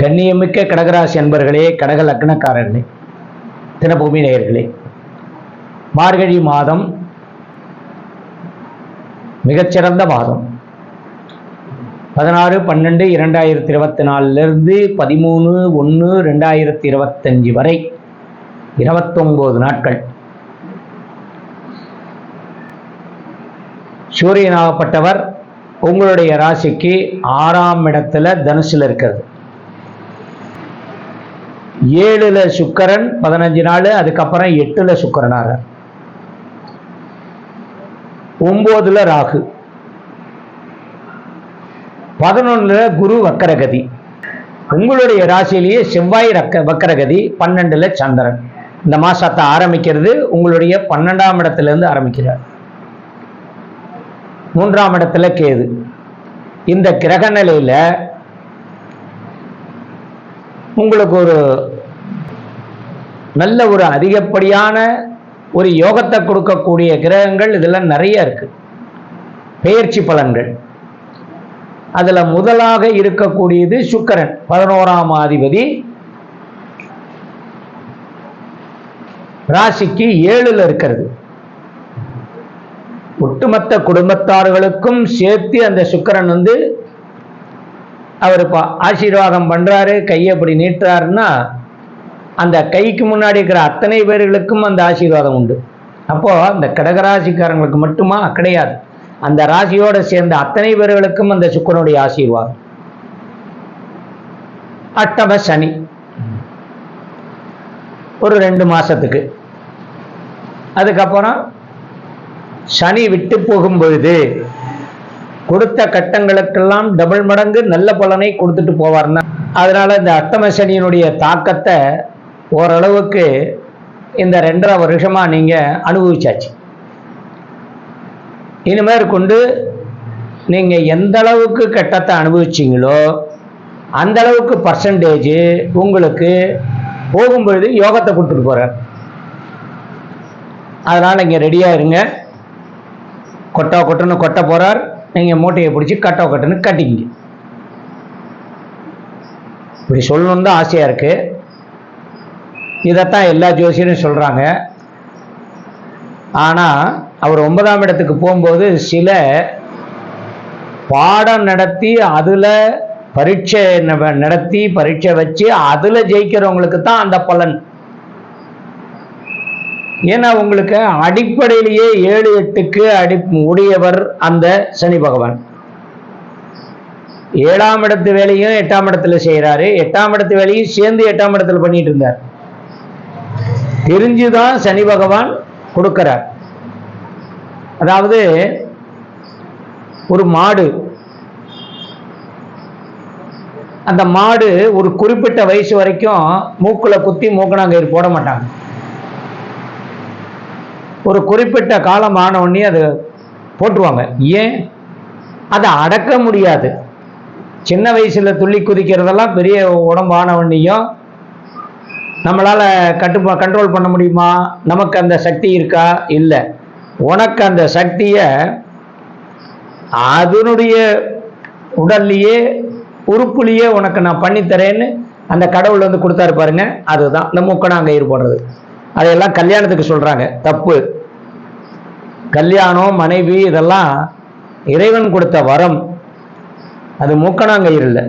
கண்ணியமிக்க கடகராசி அன்பர்களே கடக லக்னக்காரர்களே தினபூமி நேயர்களே மார்கழி மாதம் மிகச்சிறந்த மாதம். பதினாறு பன்னெண்டு இரண்டாயிரத்தி இருபத்தி நாலுலேருந்து பதிமூணு ஒன்று ரெண்டாயிரத்தி இருபத்தஞ்சி வரை இருபத்தொம்போது நாட்கள். சூரியனாகப்பட்டவர் உங்களுடைய ராசிக்கு ஆறாம் இடத்துல தனுசில் இருக்கிறது. ஏழுல சுக்கரன் பதினஞ்சு நாள் அதுக்கப்புறம் எட்டுல சுக்கரனாக. ஒன்பதுல ராகு. பதினொன்னுல குரு வக்கரகதி. உங்களுடைய ராசியிலேயே செவ்வாய் ரக்க வக்கரகதி பன்னெண்டுல சந்திரன். இந்த மாசத்தை ஆரம்பிக்கிறது உங்களுடைய பன்னெண்டாம் இடத்துல இருந்து ஆரம்பிக்கிறார். மூன்றாம் இடத்துல கேது. இந்த கிரக நிலையில உங்களுக்கு ஒரு நல்ல ஒரு அதிகப்படியான ஒரு யோகத்தை கொடுக்கக்கூடிய கிரகங்கள் இதெல்லாம் நிறைய இருக்கு. பெயர்ச்சி பலன்கள். அதுல முதலாக இருக்கக்கூடியது சுக்கரன் பதினோராம் அதிபதி ராசிக்கு ஏழுல இருக்கிறது. ஒட்டுமொத்த குடும்பத்தார்களுக்கும் சேர்த்து அந்த சுக்கரன் வந்து அவர் இப்போ ஆசீர்வாதம் பண்றாரு கையை அப்படி நீட்டுறாருன்னா அந்த கைக்கு முன்னாடி இருக்கிற அத்தனை பேர்களுக்கும் அந்த ஆசீர்வாதம் உண்டு. அப்போது அந்த கடகராசிக்காரங்களுக்கு மட்டுமா? கிடையாது. அந்த ராசியோட சேர்ந்த அத்தனை பேர்களுக்கும் அந்த சுக்கரனுடைய ஆசீர்வாதம். அட்டம சனி. ஒரு ரெண்டு மாதத்துக்கு அதுக்கப்புறம் சனி விட்டு போகும் பொழுது கொடுத்த கட்டங்களுக்கெல்லாம் டபுள் மடங்கு நல்ல பலனை கொடுத்துட்டு போவார்னா அதனால இந்த அட்டம சனியினுடைய தாக்கத்தை ஓரளவுக்கு இந்த ரெண்டரை வருஷமாக நீங்கள் அனுபவிச்சாச்சு. இனிமேல் கொண்டு நீங்கள் எந்த அளவுக்கு கட்டத்தை அனுபவிச்சீங்களோ அந்த அளவுக்கு பர்சன்டேஜ் உங்களுக்கு போகும்பொழுது யோகத்தை கொடுத்துட்டு போகிறார் அதனால் நீங்கள் ரெடியாக இருங்க. கொட்டா கொட்டுன்னு கொட்ட போகிறார் நீங்கள் மூட்டையை பிடிச்சி கட்டோ கொட்டுன்னு கட்டிக்கிங்க. இப்படி சொல்லணும்னு தான் ஆசையாக இருக்குது இதைத்தான் எல்லா ஜோசியரும் சொல்றாங்க. ஆனா அவர் ஒன்பதாம் இடத்துக்கு போகும்போது சில பாடம் நடத்தி அதில் பரீட்சை ந- நடத்தி பரீட்சை வச்சு அதில் ஜெயிக்கிறவங்களுக்கு தான் அந்த பலன். ஏன்னா உங்களுக்கு அடிப்படையிலேயே ஏழு எட்டுக்கு அடி உடையவர் அந்த சனி பகவான். ஏழாம் இடத்து வேலையும் எட்டாம் இடத்துல செய்கிறாரு எட்டாம் இடத்து வேலையும் சேர்ந்து எட்டாம் இடத்துல பண்ணிட்டு இருந்தார். தெரிஞ்சுதான் சனி பகவான் கொடுக்கிறார். அதாவது ஒரு மாடு அந்த மாடு ஒரு குறிப்பிட்ட வயசு வரைக்கும் மூக்கில் குத்தி மூக்கணாங்கயிறு போட மாட்டாங்க. ஒரு குறிப்பிட்ட காலம் ஆனவுடனே அது போட்டுருவாங்க. ஏன்? அதை அடக்க முடியாது. சின்ன வயசில் துள்ளி குதிக்கிறதெல்லாம் பெரிய உடம்பு உடனேயும் நம்மளால் கட்டுப்பா கண்ட்ரோல் பண்ண முடியுமா? நமக்கு அந்த சக்தி இருக்கா? இல்லை. உனக்கு அந்த சக்தியை அதனுடைய உடல்லையே உறுப்புலையே உனக்கு நான் பண்ணித்தரேன்னு அந்த கடவுள் வந்து கொடுத்தாரு பாருங்க. அதுதான். இந்த முக்கணாங்கயிறு போடுறது அதையெல்லாம் கல்யாணத்துக்கு சொல்கிறாங்க தப்பு. கல்யாணம் மனைவி இதெல்லாம் இறைவன் கொடுத்த வரம். அது மூக்கணாங்கயிறு இல்லை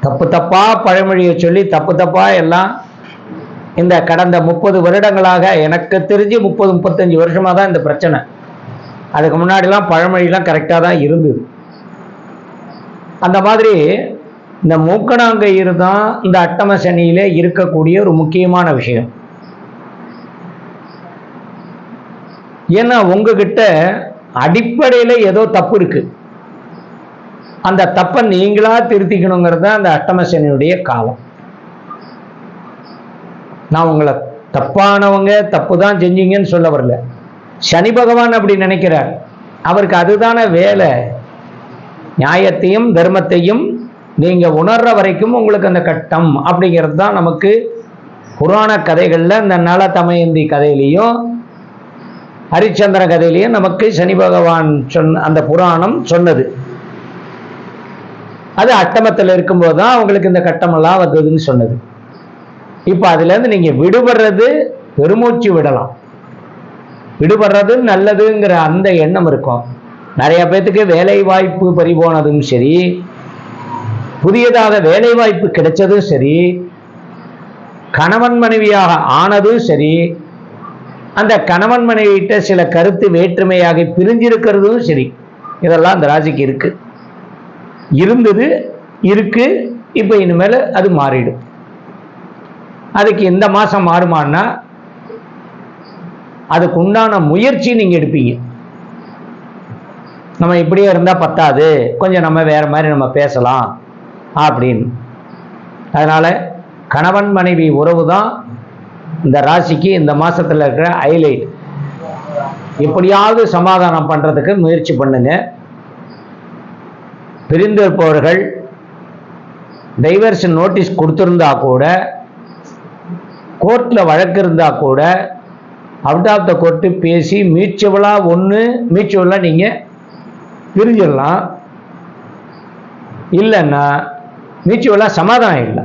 தப்பு தப்பாக பழமொழியை சொல்லி தப்பு தப்பாக எல்லாம் இந்த கடந்த முப்பது வருடங்களாக எனக்கு தெரிஞ்சு முப்பது முப்பத்தஞ்சு வருஷமாக தான் இந்த பிரச்சனை. அதுக்கு முன்னாடிலாம் பழமொழிலாம் கரெக்டாக தான் இருந்தது. அந்த மாதிரி இந்த மூக்கணாங்கயிறு தான் இந்த அட்டம சனியிலே இருக்கக்கூடிய ஒரு முக்கியமான விஷயம். ஏன்னா உங்ககிட்ட அடிப்படையில் ஏதோ தப்பு இருக்கு. அந்த தப்பை நீங்களா திருத்திக்கணுங்கிறது தான் அந்த அட்டம சனியுடைய காலம். நான் உங்களை தப்பானவங்க தப்பு தான் செஞ்சீங்கன்னு சொல்ல வரல. சனி பகவான் அப்படி நினைக்கிறார். அவருக்கு அதுதானே வேலை. நியாயத்தையும் தர்மத்தையும் நீங்கள் உணர்ற வரைக்கும் உங்களுக்கு அந்த கட்டம் அப்படிங்கிறது தான் நமக்கு புராண கதைகளில் இந்த நல தமயந்தி கதையிலையும் ஹரிச்சந்திர கதையிலையும் நமக்கு சனி பகவான் சொன்ன அந்த புராணம் சொன்னது. அது அட்டமத்தில் இருக்கும்போது தான் அவங்களுக்கு இந்த கட்டமெல்லாம் வந்ததுன்னு சொன்னது. இப்போ அதுலேருந்து நீங்கள் விடுபடுறது பெருமூச்சு விடலாம். விடுபடுறது நல்லதுங்கிற அந்த எண்ணம் இருக்கும். நிறைய பேர்த்துக்கு வேலை வாய்ப்பு பறிபோனதும் சரி புதியதாக வேலை வாய்ப்பு கிடைச்சதும் சரி கணவன் மனைவியாக ஆனதும் சரி அந்த கணவன் மனைவிட்ட சில கருத்து வேற்றுமையாக பிரிஞ்சிருக்கிறதும் சரி இதெல்லாம் அந்த ராசிக்கு இருக்கு. இருந்தது இருக்கு இப்போ இனிமேல் அது மாறிடும். அதுக்கு இந்த மாதம் மாறுமான்னா அதுக்கு உண்டான முயற்சி நீங்கள் எடுப்பீங்க. நம்ம இப்படியே இருந்தால் பத்தாது. கொஞ்சம் நம்ம வேறு மாதிரி நம்ம பேசலாம் அப்படின்னு. அதனால் கணவன் மனைவி உறவு தான் இந்த ராசிக்கு இந்த மாதத்தில் இருக்கிற ஹைலைட் எப்படியாவது சமாதானம் பண்ணுறதுக்கு முயற்சி பண்ணுங்க. பிரிந்திருப்பவர்கள் டைவர்ஸ் நோட்டீஸ் கொடுத்துருந்தா கூட கோர்ட்டில் வழக்கு இருந்தால் கூட அவுட் ஆஃப் த கோர்ட்டு பேசி மியூச்சுவலாக ஒன்று மியூச்சுவலாக நீங்கள் பிரிஞ்சிடலாம். இல்லைன்னா மியூச்சுவலாக சமாதானம் இல்லை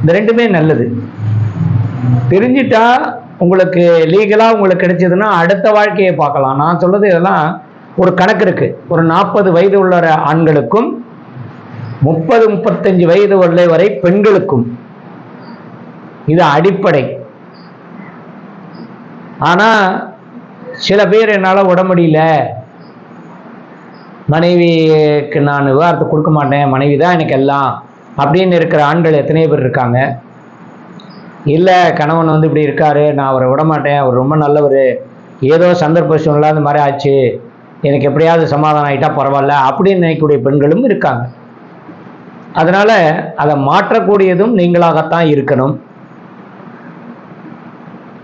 இந்த ரெண்டுமே நல்லது. பிரிஞ்சிட்டா உங்களுக்கு லீகலாக உங்களுக்கு கிடைச்சதுன்னா அடுத்த வாழ்க்கையை பார்க்கலாம். நான் சொல்கிறது இதெல்லாம் ஒரு கணக்கு இருக்குது ஒரு நாற்பது வயது உள்ள ஆண்களுக்கும் முப்பது முப்பத்தஞ்சு வயது உள்ள வரை பெண்களுக்கும். இது அடிப்படை. ஆனா சில பேர் என்னால் விட முடியல. மனைவிக்கு நான் விவகாரத்தை கொடுக்க மாட்டேன் மனைவி தான் எனக்கு எல்லாம் அப்படின்னு இருக்கிற ஆண்கள் எத்தனை பேர் இருக்காங்க. இல்லை கணவன் வந்து இப்படி இருக்காரு நான் அவரை விட மாட்டேன் அவர் ரொம்ப நல்லவர். ஏதோ சந்தர்ப்ப சூழ்நிலை அந்த மாதிரி ஆச்சு. எனக்கு எப்படியாவது சமாதானம் ஆகிட்டா பரவாயில்ல அப்படின்னு நினைக்கக்கூடிய பெண்களும் இருக்காங்க. அதனால் அதை மாற்றக்கூடியதும் நீங்களாகத்தான் இருக்கணும்.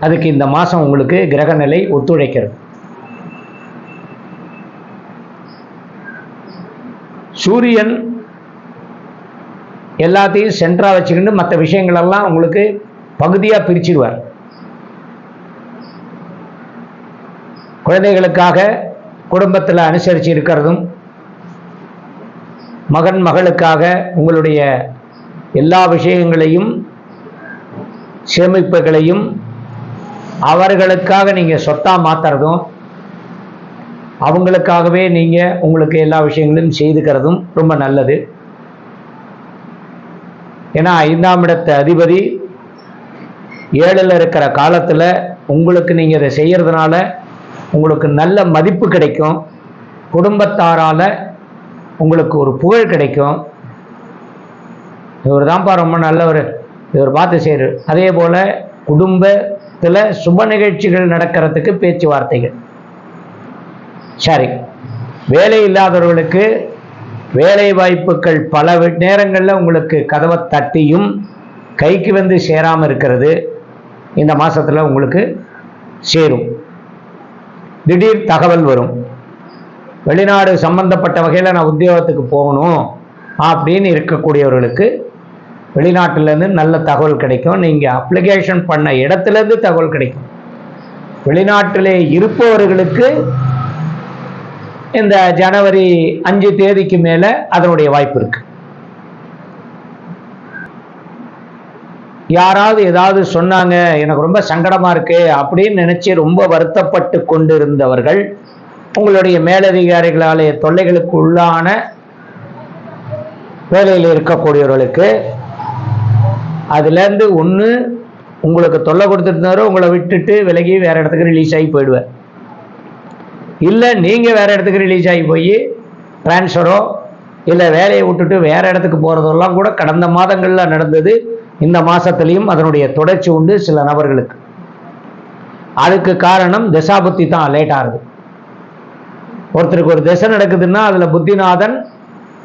அதுக்கு இந்த மாதம் உங்களுக்கு கிரக நிலை ஒத்துழைக்கிறது. சூரியன் எல்லாத்தையும் சென்டரா வச்சுக்கிட்டு மற்ற விஷயங்களெல்லாம் உங்களுக்கு பகுதியாக பிரிச்சிடுவார். குழந்தைகளுக்காக குடும்பத்தில் அனுசரித்து இருக்கிறதும் மகன் மகளுக்காக உங்களுடைய எல்லா விஷயங்களையும் சேமிப்புகளையும் அவர்களுக்காக நீங்கள் சொத்தாக மாற்றுறதும் அவங்களுக்காகவே நீங்கள் உங்களுக்கு எல்லா விஷயங்களையும் செய்துக்கிறதும் ரொம்ப நல்லது. ஏன்னா ஐந்தாம் இடத்த அதிபதி ஏழில் இருக்கிற காலத்தில் உங்களுக்கு நீங்கள் இதை செய்கிறதுனால உங்களுக்கு நல்ல மதிப்பு கிடைக்கும். குடும்பத்தாரால் உங்களுக்கு ஒரு புகழ் கிடைக்கும். இவர் தான்ப்பா ரொம்ப நல்லவர். இவர் பார்த்து செய்கிறார் அதே போல் குடும்ப சில சுப நிகழ்ச்சிகள் நடக்கிறதுக்கு பேச்சுவார்த்தைகள். சரி. வேலை இல்லாதவர்களுக்கு வேலை வாய்ப்புகள் பல நேரங்களில் உங்களுக்கு கதவை தட்டியும் கைக்கு வந்து சேராமல் இருக்கிறது. இந்த மாதத்தில் உங்களுக்கு சேரும். திடீர் தகவல் வரும். வெளிநாடு சம்பந்தப்பட்ட வகையில் நான் உத்தியோகத்துக்கு போகணும் அப்படின்னு இருக்கக்கூடியவர்களுக்கு வெளிநாட்டிலேருந்து நல்ல தகவல் கிடைக்கும். நீங்கள் அப்ளிகேஷன் பண்ண இடத்துலேருந்து தகவல் கிடைக்கும். வெளிநாட்டிலே இருப்பவர்களுக்கு இந்த ஜனவரி அஞ்சு தேதிக்கு மேலே அதனுடைய வாய்ப்பு இருக்கு. யாராவது ஏதாவது சொன்னாங்க எனக்கு ரொம்ப சங்கடமா இருக்கு அப்படின்னு நினச்சி ரொம்ப வருத்தப்பட்டு கொண்டிருந்தவர்கள் உங்களுடைய மேலதிகாரிகளாலே தொல்லைகளுக்கு உள்ளான வேலையில் இருக்கக்கூடியவர்களுக்கு அதுலேருந்து ஒன்று உங்களுக்கு தொல்லை கொடுத்துருந்தாரோ உங்களை விட்டுட்டு விலகி வேறு இடத்துக்கு ரிலீஸ் ஆகி போயிடுவேன் இல்லை நீங்கள் வேறு இடத்துக்கு ரிலீஸ் ஆகி போய் ட்ரான்ஸ்ஃபரோ இல்லை வேலையை விட்டுட்டு வேற இடத்துக்கு போகிறதெல்லாம் கூட கடந்த மாதங்களில் நடந்தது. இந்த மாதத்துலேயும் அதனுடைய தொடர்ச்சி உண்டு சில நபர்களுக்கு. அதுக்கு காரணம் திசாபுத்தி தான் லேட் ஆகுது. ஒருத்தருக்கு ஒரு திசை நடக்குதுன்னா அதில் புத்திநாதன்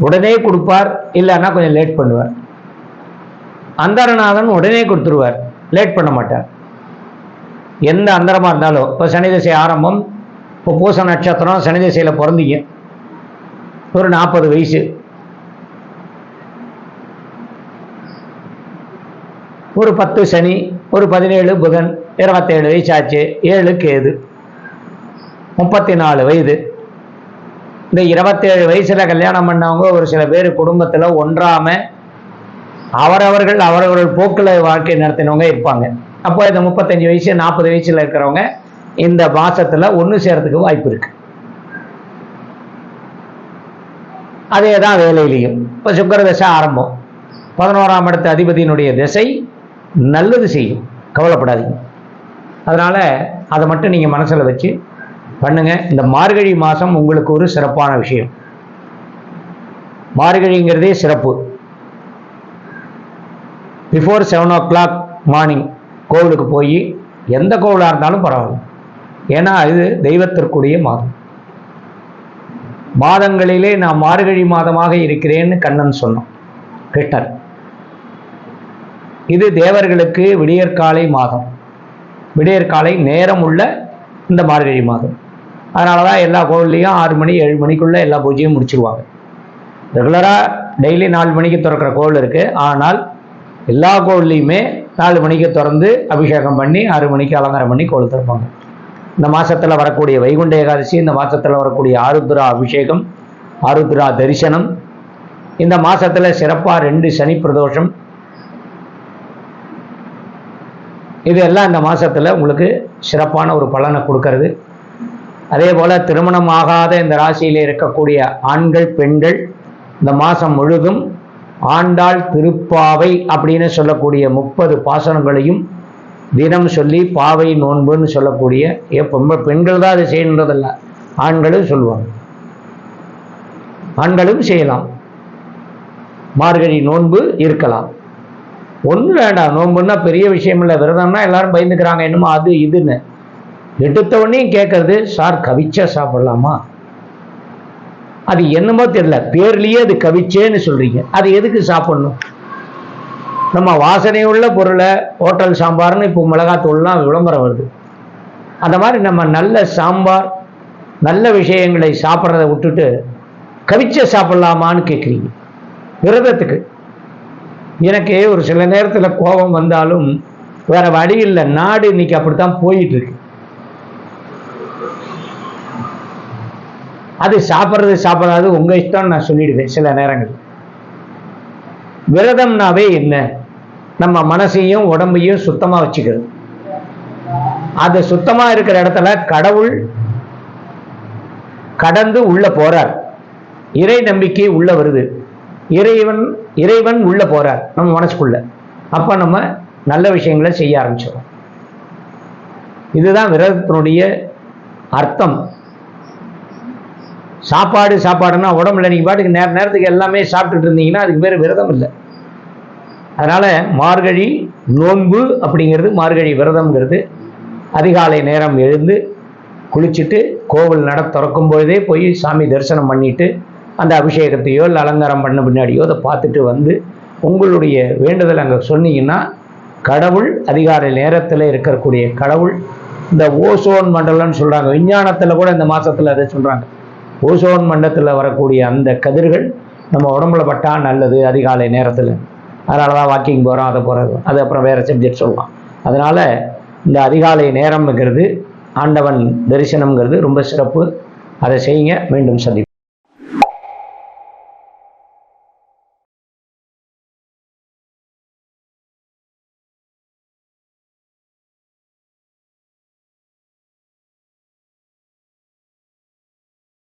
உடனே கொடுப்பார் இல்லைன்னா கொஞ்சம் லேட் பண்ணுவார். அந்தரநாதன் உடனே கொடுத்துருவார். லேட் பண்ண மாட்டார். எந்த அந்தரமாக இருந்தாலும் இப்போ சனி திசை ஆரம்பம் இப்போ பூச நட்சத்திரம் சனி திசையில் பிறந்தீங்க. ஒரு நாற்பது வயசு. ஒரு பத்து சனி ஒரு பதினேழு புதன் இருபத்தேழு வயசு ஆச்சு ஏழு கேது. முப்பத்தி நாலு வயது. இந்த இருபத்தேழு வயசில் கல்யாணம் பண்ணவங்க ஒரு சில பேர் குடும்பத்தில் ஒன்றாமல் அவரவர்கள் அவரவர்கள் போக்கில் வாழ்க்கை நடத்தினவங்க இருப்பாங்க. அப்போ இந்த முப்பத்தஞ்சு வயசு நாற்பது வயசில் இருக்கிறவங்க இந்த மாசத்துல ஒன்று சேரத்துக்கு வாய்ப்பு இருக்கு. அதே தான் வேலையிலையும். இப்போ சுக்கர தசை ஆரம்பம். பதினோராம் இடத்து அதிபதியினுடைய திசை நல்லது செய்யும். கவலைப்படாதீங்க. அதனால் அதை மட்டும் நீங்கள் மனசில் வச்சு பண்ணுங்கள் இந்த மார்கழி மாதம் உங்களுக்கு ஒரு சிறப்பான விஷயம். மார்கழிங்கிறதே சிறப்பு. Before seven o'clock morning கோவிலுக்கு போய் எந்த கோவிலாக இருந்தாலும் பரவாயில்ல. ஏன்னா இது தெய்வத்திற்குரிய மாதம். மாதங்களிலே நான் மார்கழி மாதமாக இருக்கிறேன்னு கண்ணன் சொன்னோம் கிருஷ்ணர் இது தேவர்களுக்கு விடியற்காலை மாதம். விடியற்காலை நேரம் உள்ள இந்த மார்கழி மாதம். அதனால தான் எல்லா கோவில்லையும் ஆறு மணி ஏழு மணிக்குள்ளே எல்லா பூஜையும் முடிச்சிருவாங்க. ரெகுலராக டெய்லி நாலு மணிக்கு திறக்கிற கோவில் இருக்குது ஆனால் எல்லா கோவில்லையுமே நாலு மணிக்கு திறந்து அபிஷேகம் பண்ணி ஆறு மணிக்கு அலங்காரம் பண்ணி கோவில் திறப்பாங்க. இந்த மாதத்தில் வரக்கூடிய வைகுண்ட ஏகாதசி இந்த மாதத்தில் வரக்கூடிய ஆருத்ரா அபிஷேகம் ஆருத்ரா தரிசனம் இந்த மாதத்தில் சிறப்பாக ரெண்டு சனி பிரதோஷம். இது எல்லாம் இந்த மாதத்தில் உங்களுக்கு சிறப்பான ஒரு பலனை கொடுக்கறது. அதே போல் திருமணம் ஆகாத இந்த ராசியில் இருக்கக்கூடிய ஆண்கள் பெண்கள் இந்த மாதம் முழுதும் ஆண்டாள் திருப்பாவை அப்படின்னு சொல்லக்கூடிய முப்பது பாசனங்களையும் தினம் சொல்லி பாவை நோன்புன்னு சொல்லக்கூடிய எப்போ பெண்கள் தான் அதை செய்யணுன்றதில்ல. ஆண்களும் சொல்லுவாங்க ஆண்களும் செய்யலாம். மார்கழி நோன்பு இருக்கலாம். ஒன்றும் வேண்டாம். நோன்புன்னா பெரிய விஷயம் இல்லை. விரதம்னா எல்லாரும் பயந்துக்கிறாங்க. என்னமோ அது இதுன்னு. எடுத்தவொடனே கேட்கறது சார் கவிச்சா சாப்பிடலாமா? அது என்னமோ தெரியல. பேர்லயே அது கவிச்சேன்னு சொல்றீங்க. அது எதுக்கு சாப்பிடணும்? நம்ம வாசனையுள்ள பொருளை ஹோட்டல் சாம்பார்னு இப்போ மிளகாத்தூள்லாம் விளம்பரம் வருது. அந்த மாதிரி நம்ம நல்ல சாம்பார் நல்ல விஷயங்களை சாப்பிட்றத விட்டுட்டு கவிச்ச சாப்பிட்லாமான்னு கேட்குறீங்க விரதத்துக்கு. எனக்கு ஒரு சில நேரத்தில் கோபம் வந்தாலும் வேற வழி இல்லை. நாடு இன்னைக்கு அப்படித்தான் போயிட்டு இருக்கு. அது சாப்பிட்றது சாப்பிடாது உங்க இஷ்டம்னு நான் சொல்லிடுவேன் சில நேரங்கள் விரதம்னாவே என்ன? நம்ம மனசையும் உடம்பையும் சுத்தமா வச்சுக்கிறது. அது சுத்தமா இருக்கிற இடத்துல கடவுள் கடந்து உள்ள போறார். இறை நம்பிக்கை உள்ள வருது. இறைவன் இறைவன் உள்ள போறார் நம்ம மனசுக்குள்ள. அப்ப நம்ம நல்ல விஷயங்களை செய்ய ஆரம்பிச்சிடும் இதுதான் விரதத்தினுடைய அர்த்தம். சாப்பாடு சாப்பாடுன்னா உடம்புல நீங்கள் பாட்டுக்கு நேர நேரத்துக்கு எல்லாமே சாப்பிட்டுட்டு இருந்தீங்கன்னா அதுக்கு பேர் விரதம் இல்லை. அதனால் மார்கழி நோன்பு அப்படிங்கிறது மார்கழி விரதம்ங்கிறது. அதிகாலை நேரம் எழுந்து குளிச்சுட்டு கோவில் நட திறக்கும் பொழுதே போய் சாமி தரிசனம் பண்ணிட்டு அந்த அபிஷேகத்தையோ இல்லை அலங்காரம் பண்ண பின்னாடியோ அதை பார்த்துட்டு வந்து உங்களுடைய வேண்டுதல் அங்கே சொன்னீங்கன்னா கடவுள் அதிகாலை நேரத்தில் இருக்கக்கூடிய கடவுள் இந்த ஓசோன் மண்டலம்னு சொல்கிறாங்க விஞ்ஞானத்தில் கூட இந்த மாதத்தில் அதை சொல்கிறாங்க ஓசோன் மண்டலத்தில் வரக்கூடிய அந்த கதிர்கள் நம்ம உடம்புல பட்டால் நல்லது அதிகாலை நேரத்தில். அதனால தான் வாக்கிங் போகிறோம் அதை போகிறது அது அப்புறம் வேறு சப்ஜெக்ட் சொல்லலாம். அதனால் இந்த அதிகாலை நேரம்ங்கிறது ஆண்டவன் தரிசனம்ங்கிறது ரொம்ப சிறப்பு. அதை செய்யுங்க மீண்டும் சந்திப்போம்.